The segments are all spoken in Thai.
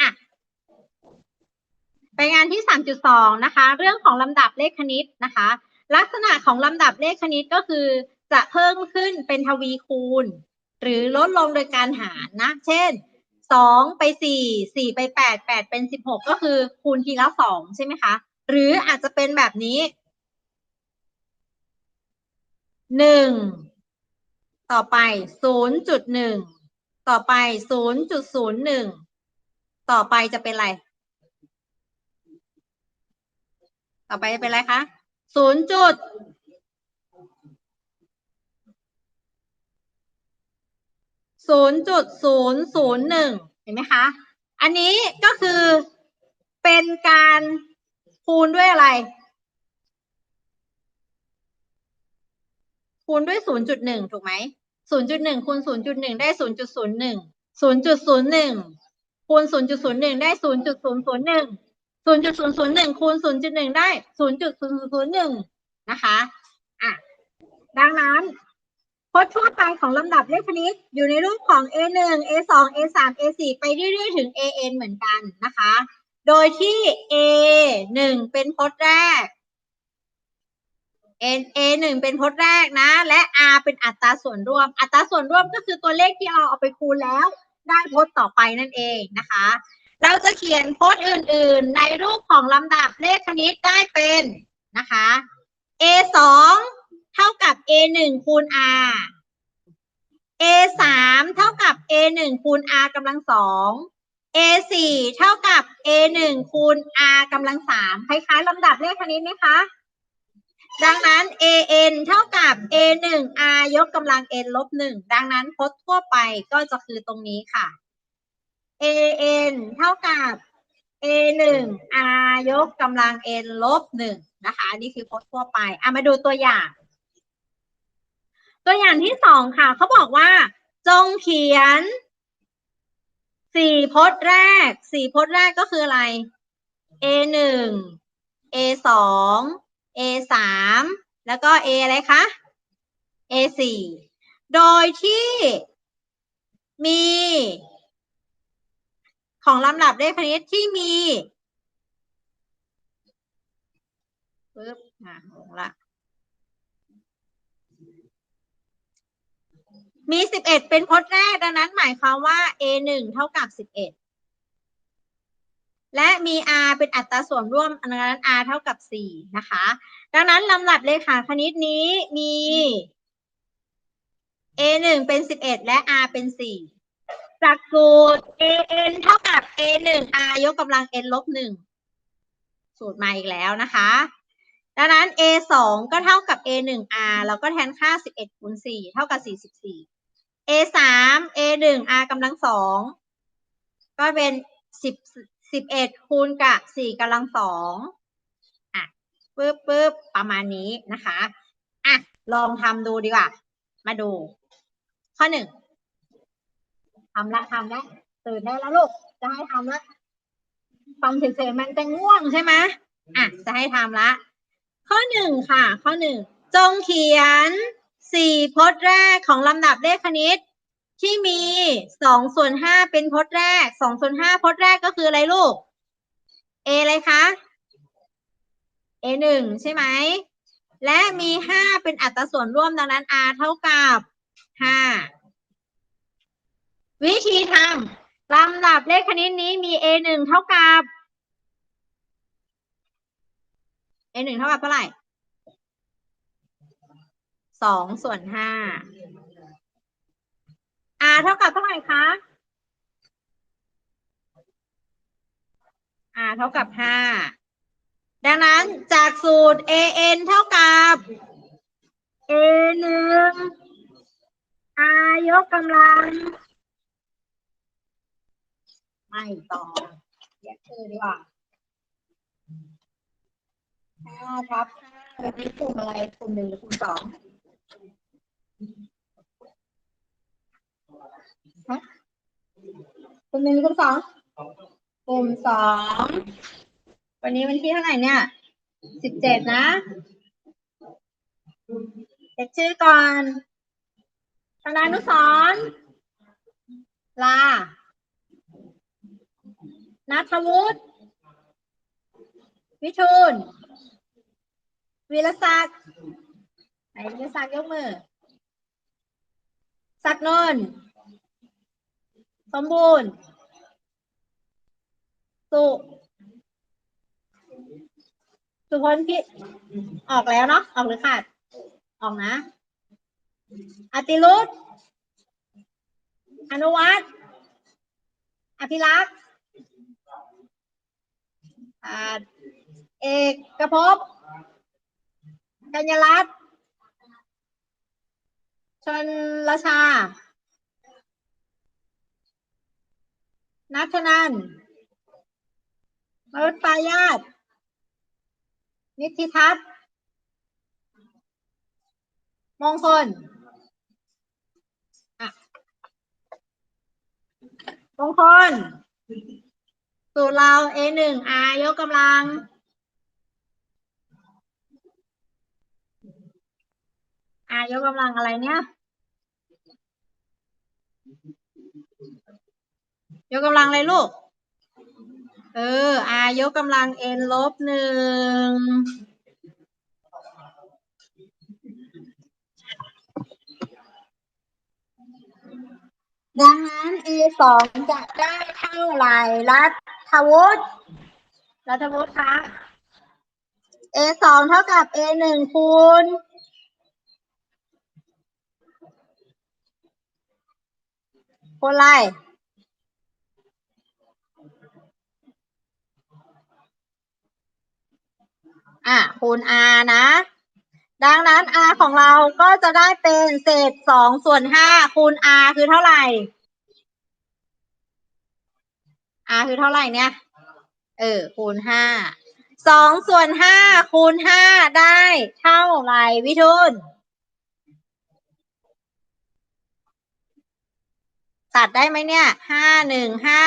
อะไปงานที่ 3.2 นะคะ เรื่องของลำดับเลขคณิตนะคะ ลักษณะของลำดับเลขคณิตก็คือจะเพิ่มขึ้นเป็นทวีคูณ หรือลดลงโดยการหารนะ เช่นสองไปสี่สี่ไปแปดแปดเป็นสิบหกก็คือคูณทีละสองใช่ไหมคะ หรืออาจจะเป็นแบบนี้หนึ่ง ต่อไปศูนย์จุดหนึ่งต่อไปศูนย์จุดศูนย์หนึ่งต่อไปจะเป็นอะไร ต่อไปจะเป็นอะไรคะศูนย์จุดศูนย์จุดศูนย์ศูนย์หนึ่งเห็นไหมคะ อันนี้ก็คือเป็นการคูณด้วยอะไร คูณด้วยศูนย์จุดหนึ่งถูกไหม 0.1คูณ0.1 ได้ 0.01 0.01คูณ0.01 ได้ 0.001 0.001คูณ0.1 ได้ 0.001 นะคะอะดังนั้นพจน์ทั่วไปของลำดับเลขคณิตอยู่ในรูปของ a1 a2 a3 a4 ไปเรื่อยๆ ถึง an เหมือนกันนะคะ โดยที่ a1 เป็นพจน์แรก N A 1เป็นพจน์แรกนะ และ R เป็นอัตราส่วนร่วม อัตราส่วนร่วมก็คือตัวเลขที่เราเอาไปคูณแล้ว ได้พจน์ต่อไปนั่นเองนะคะ เราจะเขียนพจน์อื่น ๆ ในรูปของลำดับเลขคณิตได้เป็นนะคะ A 2เท่ากับ A 1คูณ R A 3เท่ากับ A 1คูณ R กำลังสอง A 4เท่ากับ A 1คูณ R กำลังสามคล้ายๆลำดับเลขคณิตไหมคะ ดังนั้น A n เท่ากับ A 1 R ยกกำลัง n ลบหนึ่งดังนั้นพจน์ทั่วไปก็จะคือตรงนี้ค่ะ A n เท่ากับ A 1 R ยกกำลัง n ลบหนึ่งนะคะ นี่คือพจน์ทั่วไปอะมาดูตัวอย่าง ตัวอย่างที่สองค่ะ เขาบอกว่า จงเขียนสี่พจน์แรก สี่พจน์แรกก็คืออะไร A หนึ่ง A สอง A สามแล้วก็ A อะไรคะ A สี่โดยที่มี ของลำดับเลขคณิตที่มีปึ๊บอะลงละมีสิบเอ็ดเป็นพจน์แรกดังนั้นหมายความว่า A หนึ่งเท่ากับสิบเอ็ด และมี R เป็นอัตราส่วนร่วมดังนั้น R เท่ากับสี่นะคะ ดังนั้นลำดับเลขาคณิตนี้มี A หนึ่งเป็นสิบเอ็ดและ R เป็นสี่จากสูตร A n เท่ากับ A หนึ่ง R ยกกำลัง n ลบหนึ่งสูตรมาอีกแล้วนะคะ ดังนั้น A สองก็เท่ากับ A หนึ่ง R แล้วก็แทนค่าสิบเอ็ดคูณสี่เท่ากับสี่สิบสี่ A สาม A หนึ่ง R กำลังสองก็เป็นสิบ สิบเอ็ดคูณกับสี่กำลังสองอะปึ๊บปึ๊บประมาณนี้นะคะอะลองทำดูดีกว่า มาดู ข้อหนึ่งทำละทำละตื่นได้แล้วลูก จะให้ทำละฟังเฉยๆมันจะง่วงใช่ไหมอะจะให้ทำละ ข้อหนึ่งค่ะ ข้อหนึ่งจงเขียนสี่พจน์แรกของลำดับเลขคณิต ที่มีสองส่วนห้าเป็นพจน์แรกสองส่วนห้าพจน์แรกก็คืออะไรลูก A อะไรคะ A หนึ่งใช่ไหม และมีห้าเป็นอัตราส่วนร่วมดังนั้น R เท่ากับห้าวิธีทำลำดับเลขคณิตนี้มี A หนึ่งเท่ากับ A หนึ่งเท่ากับเท่าไหร่สองส่วนห้า เท่ากับเท่าไหร่คะ R เท่ากับห้า ดังนั้นจากสูตร AN เท่ากับ A หนึ่ง R ยกกำลัง ไม่ต่อเรียกชื่อดีกว่าห้าทับห้าเป็นนี้กลุ่มอะไรกลุ่มหนึ่งหรือกลุ่มสอง ฮะกลุ่มหนึ่งหรือกลุ่มสองกลุ่มสอง วันนี้วันที่เท่าไหร่เนี่ยสิบเจ็ดนะเช็คชื่อก่อนธนานุสรลานัทวุฒิวิทูลวีรศักดิ์ไหนวีรศักดิ์ยกมือ ศักดิ์นนท์ สมบูรณ์ สุสุพลพิออกแล้วเนาะออกหรือขาด ออกนะอติรุธอนุวัฒน์อภิรักษ์เอกกระพบกัญญารัตน์ชนรชา นัทนันมรุษปายาตนิติทัศน์มงคลอะมงคลสูตรเรา A หนึ่ง R ยกกำลัง R ยกกำลังอะไรเนี่ย ยกกำลังอะไรลูก เออ R ยกกำลัง N ลบหนึ่งดังนั้น A สองจะได้เท่าไหร่รัฐวุฒิรัฐวุฒิคะ A สองเท่ากับ A หนึ่งคูณ คูณอะไร อะคูณ R นะ ดังนั้น R ของเราก็จะได้เป็นเศษสองส่วนห้าคูณ R คือเท่าไหร่ R คือเท่าไหร่เนี่ย เออ คูณห้าสองส่วนห้าคูณห้าได้เท่าไหร่วิทูลตัดได้ไหมเนี่ยห้าหนึ่งห้า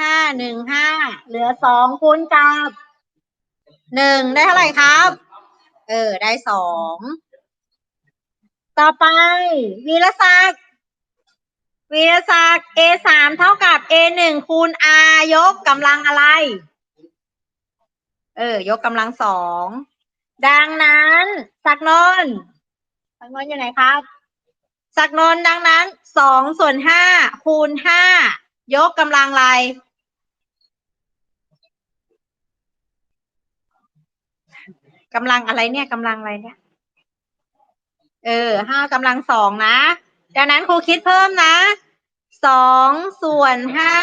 ห้าหนึ่งห้าเหลือสองคูณกับ หนึ่งได้เท่าไหร่ครับ เออ ได้สอง ต่อไป วีรศักดิ์วีรศักดิ์ A สามเท่ากับ A หนึ่งคูณ R ยกกำลังอะไร เออ ยกกำลังสอง ดังนั้นศักโนนซักโนนอยู่ไหนครับศักโนนดังนั้นสองส่วนห้าคูณห้ายกกำลังอะไร กำลังอะไรเนี่ยกำลังอะไรเนี่ย เออห้ากำลังสองนะ ดังนั้นครูคิดเพิ่มนะสองส่วนห้า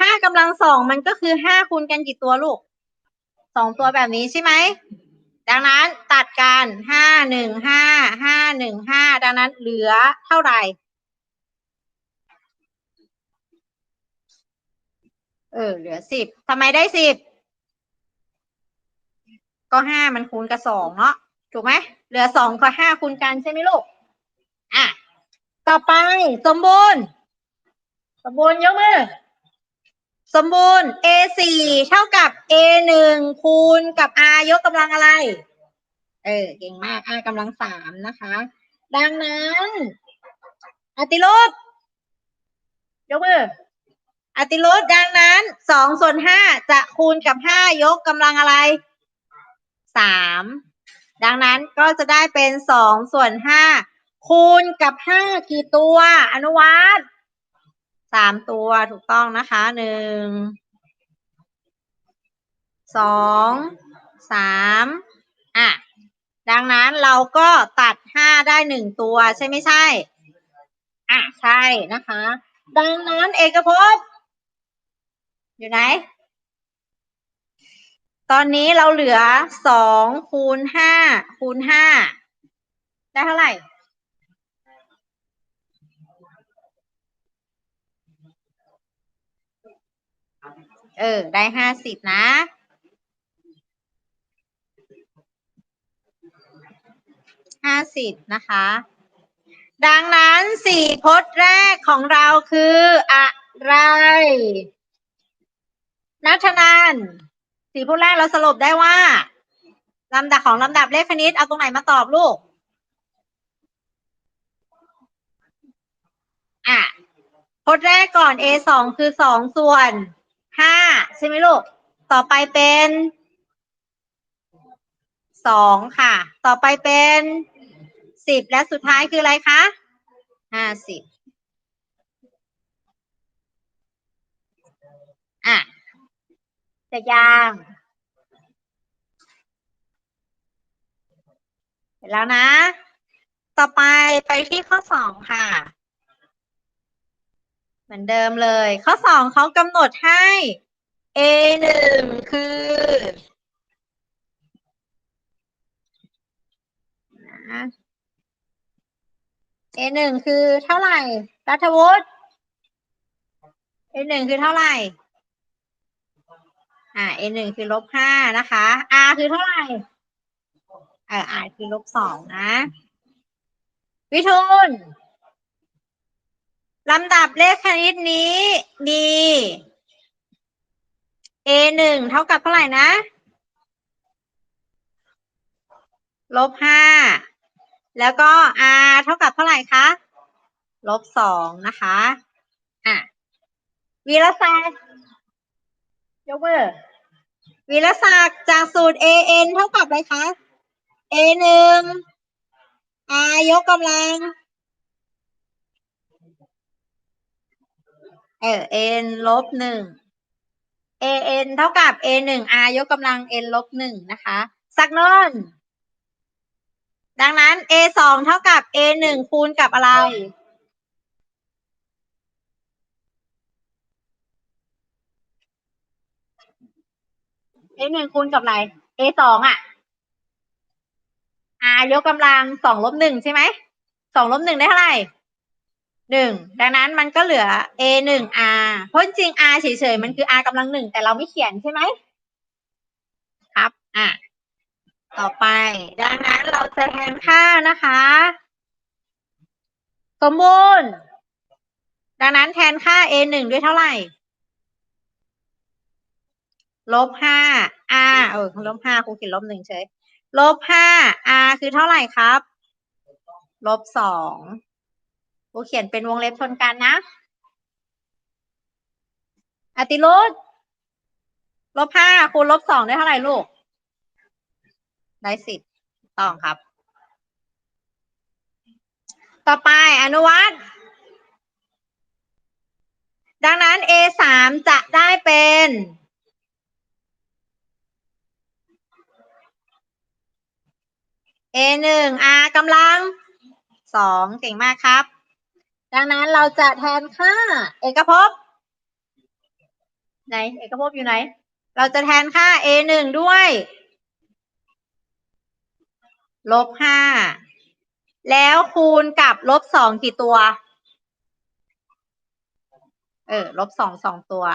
ห้ากำลังสองมันก็คือห้าคูณกันกี่ตัวลูกสองตัวแบบนี้ใช่ไหมดังนั้นตัดกันห้าหนึ่งห้าห้าหนึ่งห้าดังนั้นเหลือเท่าไหร่เออเหลือสิบทำไมได้สิบ ก็ห้ามันคูณกับสองเนาะถูกไหมเหลือสองกับห้าคูณกันใช่ไหมลูกอะต่อไปสมบูรณ์ สมบูรณ์ยกมือสมบูรณ์ a สี่เท่ากับ a หนึ่งคูณกับ r ยกกำลังอะไร เออเก่งมาก r กำลังสามนะคะ ดังนั้นอติลบยกมืออติลบดังนั้นสองส่วนห้าจะคูณกับห้ายกกำลังอะไร สามดังนั้นก็จะได้เป็นสองส่วนห้าคูณกับห้ากี่ตัวอนุวัตสามตัวถูกต้องนะคะหนึ่งสองสามอะดังนั้นเราก็ตัดห้าได้หนึ่งตัวใช่ไม่ใช่ อะใช่นะคะ ดังนั้นเอกภพอยู่ไหน ตอนนี้เราเหลือสองคูณห้าคูณห้าได้เท่าไหร่ เออ ได้ห้าสิบนะ ห้าสิบนะคะ ดังนั้นสี่พจน์แรกของเราคือ อะไร นัทนาน สี่พจน์แรกเราสรุปได้ว่าลำดับของลำดับเลขคณิตเอาตรงไหนมาตอบลูก อะพจน์แรกก่อน a สองคือสองส่วนห้าใช่ไหมลูก ต่อไปเป็นสองค่ะ ต่อไปเป็นสิบและสุดท้ายคืออะไรคะห้าสิบอะ จะยางเสร็จแล้วนะ ต่อไปไปที่ข้อสองค่ะ เหมือนเดิมเลย ข้อสองเขากำหนดให้ a หนึ่งคือนะ a หนึ่งคือเท่าไหร่รัฐวุฒิ a หนึ่งคือเท่าไหร่ อ่า a หนึ่งคือลบห้านะคะ r คือเท่าไหร่เออ r คือลบสองนะ วิทูลลำดับเลขคณิตนี้มี a หนึ่งเท่ากับเท่าไหร่นะลบห้าแล้วก็ r เท่ากับเท่าไหร่คะลบสองนะคะ อะวีรศักดิ์ ยกมือวีรศักดิ์จากสูตร an เท่ากับอะไรคะ a หนึ่ง r ยกกำลัง เออ n ลบหนึ่ง an เท่ากับ a หนึ่ง r ยกกำลัง n ลบหนึ่งนะคะ สักนนดังนั้น a สองเท่ากับ a หนึ่งคูณกับอะไร a หนึ่งคูณกับอะไร a สองอะ r ยกกำลังสองลบหนึ่งใช่ไหมสองลบหนึ่งได้เท่าไหร่หนึ่งดังนั้นมันก็เหลือ a หนึ่ง r เพราะจริง r เฉยๆมันคือ r กำลังหนึ่งแต่เราไม่เขียนใช่ไหมครับ อะ ต่อไป ดังนั้นเราจะแทนค่านะคะ สมบูรณ์ ดังนั้นแทนค่า a หนึ่งด้วยเท่าไหร่ ลบห้า r เออลบห้าครูเขียนลบหนึ่งเฉยลบห้า r คือเท่าไหร่ครับ ลบสองครูเขียนเป็นวงเล็บชนกันนะอติรุธลบห้าคูณลบสองได้เท่าไหร่ลูก ได้สิบต้องครับ ต่อไปอนุวัตดังนั้น a สามจะได้เป็น a หนึ่ง r กำลังสองเก่งมากครับ ดังนั้นเราจะแทนค่า เอกภพไหนเอกภพอยู่ไหน เราจะแทนค่า a หนึ่งด้วย ลบห้าแล้วคูณกับลบสองกี่ตัว เออ ลบสองสองตัว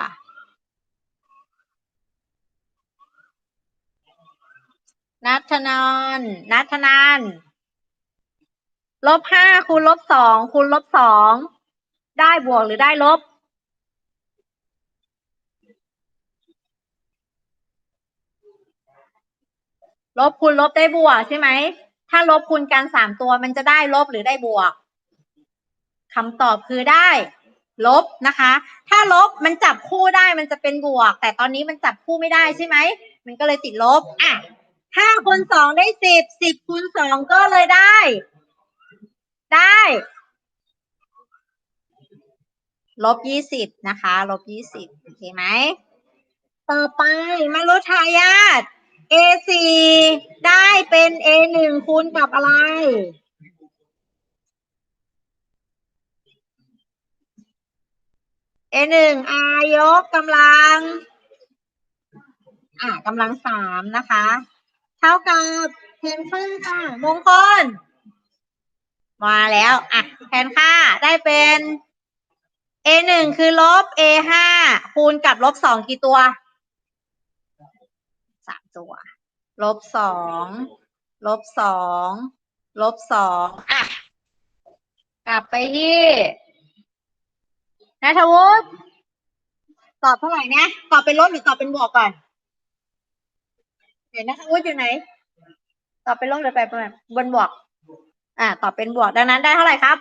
นัทนนนัทนานลบห้าคูณลบสองคูณลบสองได้บวกหรือได้ลบ ลบคูณลบได้บวกใช่ไหม ถ้าลบคูณกันสามตัวมันจะได้ลบหรือได้บวกคำตอบคือได้ ลบนะคะ ถ้าลบมันจับคู่ได้มันจะเป็นบวก แต่ตอนนี้มันจับคู่ไม่ได้ใช่ไหม มันก็เลยติดลบ อะ ห้าคูณสองได้สิบสิบคูณสองก็เลยได้ ได้ลบยี่สิบนะคะลบยี่สิบโอเคไหมต่อไปมารุทายาท a สี่ได้เป็น a หนึ่งคูณกับอะไร a หนึ่ง r ยกกำลัง อ่ากำลังสามนะคะ เท่ากับแทนค่าค่ะมงคล มาแล้วอะแทนค่าได้เป็น a หนึ่งคือลบ a ห้าคูณกับลบสองกี่ตัวสามตัว ลบสองลบสองลบสองอะ กลับไปที่นัทวุฒิตอบเท่าไหร่เนี่ยตอบเป็นลบหรือตอบเป็นบวกก่อน เดี๋ยวนัทวุฒิอยู่ไหน ตอบเป็นลบหรือไปเป็นบนบวก อ่า ตอบเป็นบวก ดังนั้นได้เท่าไหร่ครับ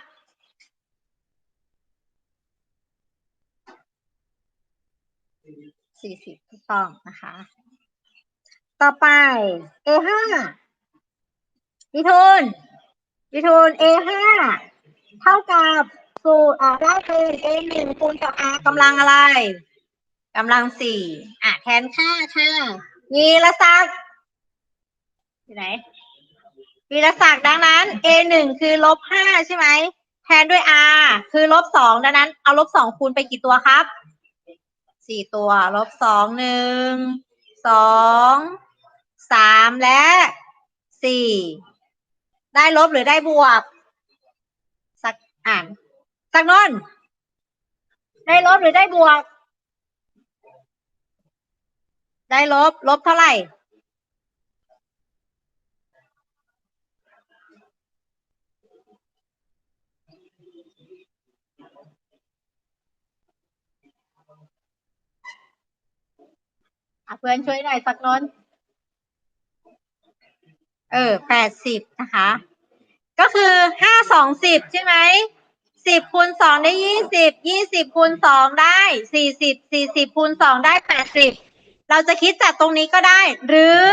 สี่สิบถูกต้องนะคะ ต่อไป a ห้าวิทูลวิทูล a ห้าเท่ากับสูตรอ่าได้เป็น a หนึ่งคูณกับ r กำลังอะไรกำลังสี่อะแทนค่าค่ะ วีรศักดิ์อยู่ไหนวีรศักดิ์ดังนั้น a หนึ่งคือลบห้าใช่ไหมแทนด้วย r คือลบสองดังนั้น เอาลบสองคูณไปกี่ตัวครับสี่ตัวลบสองหนึ่งสองสามและสี่ได้ลบหรือได้บวก สักอ่าน สักนนได้ลบหรือได้บวก ได้ลบ ลบเท่าไหร่อะเพื่อนช่วยหน่อยสักนนเออแปดสิบนะคะ ก็คือห้าสองสิบใช่ไหมสิบคูณสองได้ยี่สิบยี่สิบคูณสองได้สี่สิบสี่สิบคูณสองได้แปดสิบ เราจะคิดจากตรงนี้ก็ได้ หรือ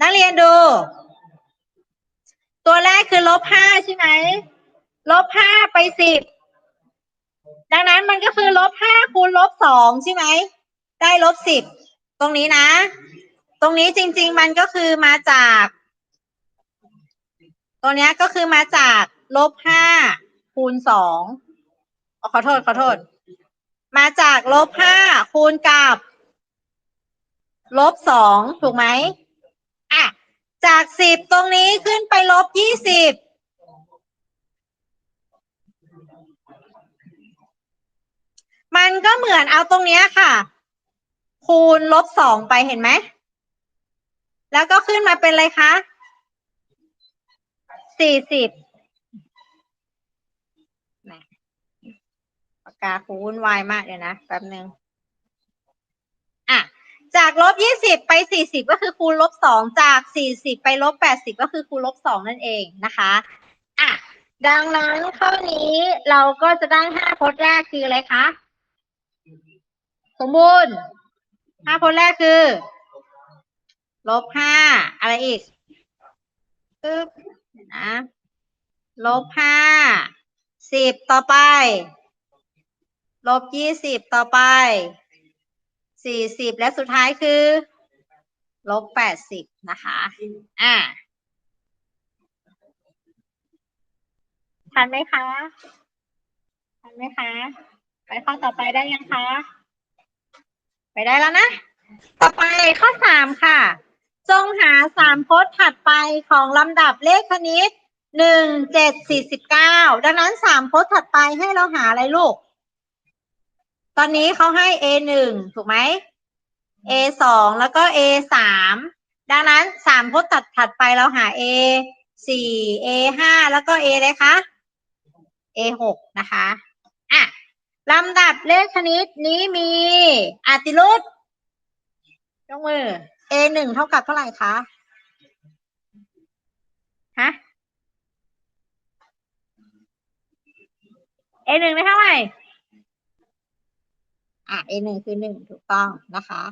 นักเรียนดู ตัวแรกคือลบห้าใช่ไหมลบห้าไปสิบดังนั้นมันก็คือลบห้าคูณลบสองใช่ไหมได้ลบสิบตรงนี้นะ ตรงนี้จริง ๆ มันก็คือมาจาก ตัวเนี้ยก็คือมาจากลบห้าคูณสองขอโทษขอโทษ มาจากลบห้าคูณกับ ลบสองถูกไหมอะ จากสิบตรงนี้ขึ้นไปลบยี่สิบมันก็เหมือนเอาตรงเนี้ยค่ะ คูณลบสองไปเห็นไหม แล้วก็ขึ้นมาเป็นอะไรคะสี่สิบปากกาคูวุ่นวายมากเลยนะแป๊บหนึ่ง จากลบยี่สิบไปสี่สิบก็คือคูณลบสองจากสี่สิบไปลบแปดสิบก็คือคูณลบสองนั่นเองนะคะอะดังนั้นข้อนี้เราก็จะได้ห้าพจน์แรกคืออะไรคะสมบูรณ์ห้าพจน์แรกคือลบห้าอะไรอีกปึ๊บนะลบห้าสิบต่อไปลบยี่สิบต่อไป สี่สิบและสุดท้ายคือ ลบแปดสิบนะคะ อ่าทันไหมคะทันไหมคะ ไปข้อต่อไปได้ยังคะ ไปได้แล้วนะ ต่อไปข้อสามค่ะ จงหาสามพจน์ถัดไปของลำดับเลขคณิตหนึ่งเจ็ดสี่สิบเก้าดังนั้นสามพจน์ถัดไปให้เราหาอะไรลูก ตอนนี้เขาให้ a หนึ่งถูกไหม a สองแล้วก็ a สามดังนั้นสามพจน์ตัดถัดไปเราหา a สี่ a ห้าแล้วก็ a เลยคะ a หกนะคะอะลำดับเลขคณิตนี้มีอาติรุตยกมือ a หนึ่งเท่ากับเท่าไหร่คะฮะ a หนึ่งได้เท่าไหร่ อะ a หนึ่งคือหนึ่งถูกต้องนะคะ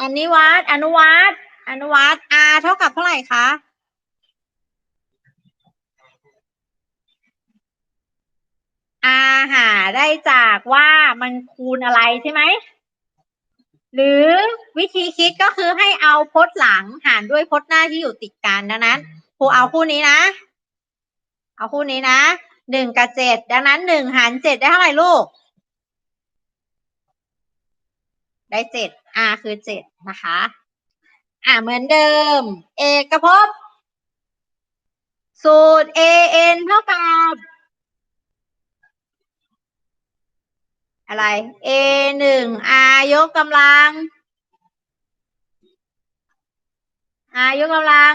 อันนี้วัดอนุวัดอนุวัด r เท่ากับเท่าไหร่คะ r หาได้จากว่ามันคูณอะไรใช่ไหม หรือวิธีคิดก็คือให้เอาพจน์หลังหารด้วยพจน์หน้าที่อยู่ติดกันดังนั้นครูเอาคู่นี้นะ เอาคู่นี้นะหนึ่งกับเจ็ดดังนั้นหนึ่งหารเจ็ดได้เท่าไหร่ลูก ได้เจ็ด r คือเจ็ดนะคะ อ่าเหมือนเดิม เอกภพสูตร a n เท่ากับ อะไร a หนึ่ง r ยกกำลัง r ยกกำลัง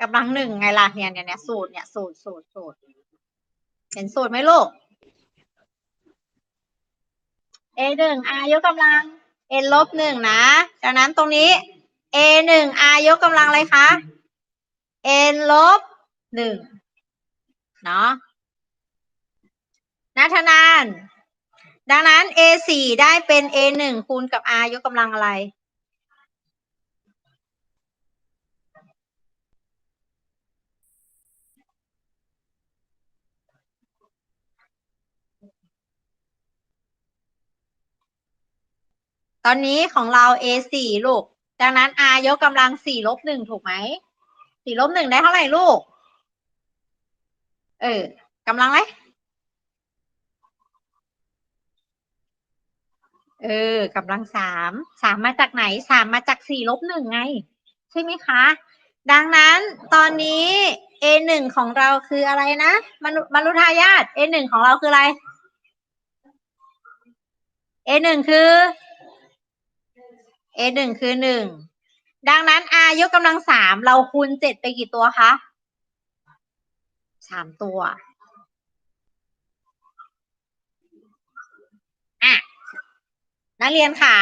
กำลังหนึ่งไงล่ะเนี่ยเนี่ยเนี่ยสูตรเนี่ยสูตรสูตรสูตร เห็นสูตรไหมลูก a หนึ่ง r ยกกำลัง n ลบหนึ่งนะดังนั้นตรงนี้ a หนึ่ง r ยกกำลังอะไรคะ n ลบหนึ่งเนาะนัทนาน ดังนั้น a สี่ได้เป็น a หนึ่งคูณกับ r ยกกำลังอะไร ตอนนี้ของเรา a สี่ลูก ดังนั้น r ยกกำลังสี่ลบหนึ่งถูกไหมสี่ลบหนึ่งได้เท่าไหร่ลูก เออกำลังไหมเออกำลังสามสามมาจากไหนสามมาจากสี่ลบหนึ่งไง ใช่ไหมคะ ดังนั้นตอนนี้ a หนึ่งของเราคืออะไรนะมนุมนุษยทายาท a หนึ่งของเราคืออะไร a หนึ่งคือ a หนึ่งคือหนึ่ง ดังนั้น r ยกกำลังสามเราคูณเจ็ดไปกี่ตัวคะสามตัวอะนักเรียนขา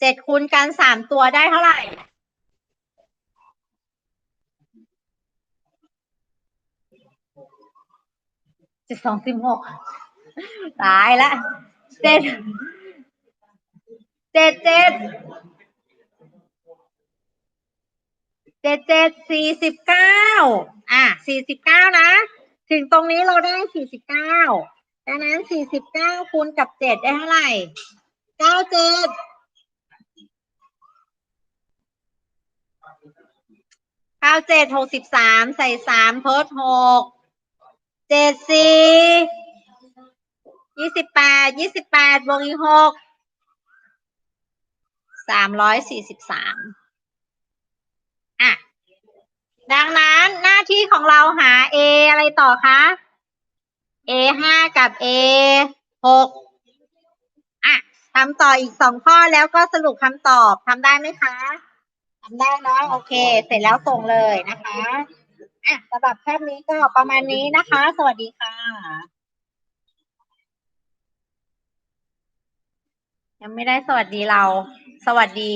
เจ็ดคูณกันสามตัวได้เท่าไหร่เจ็ดสองสิบหกตายละเจ็ด เจ็ดเจ็ดเจ็ดเจ็ดสี่สิบเก้าอะสี่สิบเก้านะ ถึงตรงนี้เราได้สี่สิบเก้าดังนั้นสี่สิบเก้าคูณกับเจ็ดได้เท่าไหร่เก้าเจ็ดเก้าเจ็ดหกสิบสามใส่สามทดหกเจ็ดสี่ยี่สิบแปดยี่สิบแปดบวกอีกหก สามร้อยสี่สิบสามอะ ดังนั้นหน้าที่ของเราหา A อะไรต่อคะ A ห้ากับ A หกอะทำต่ออีกสองข้อแล้วก็สรุปคำตอบทำได้ไหมคะทำได้เนาะโอเค เสร็จแล้วส่งเลยนะคะอะสำหรับแคบนี้ก็ประมาณนี้นะคะ สวัสดีค่ะ ยังไม่ได้สวัสดีเรา สวัสดี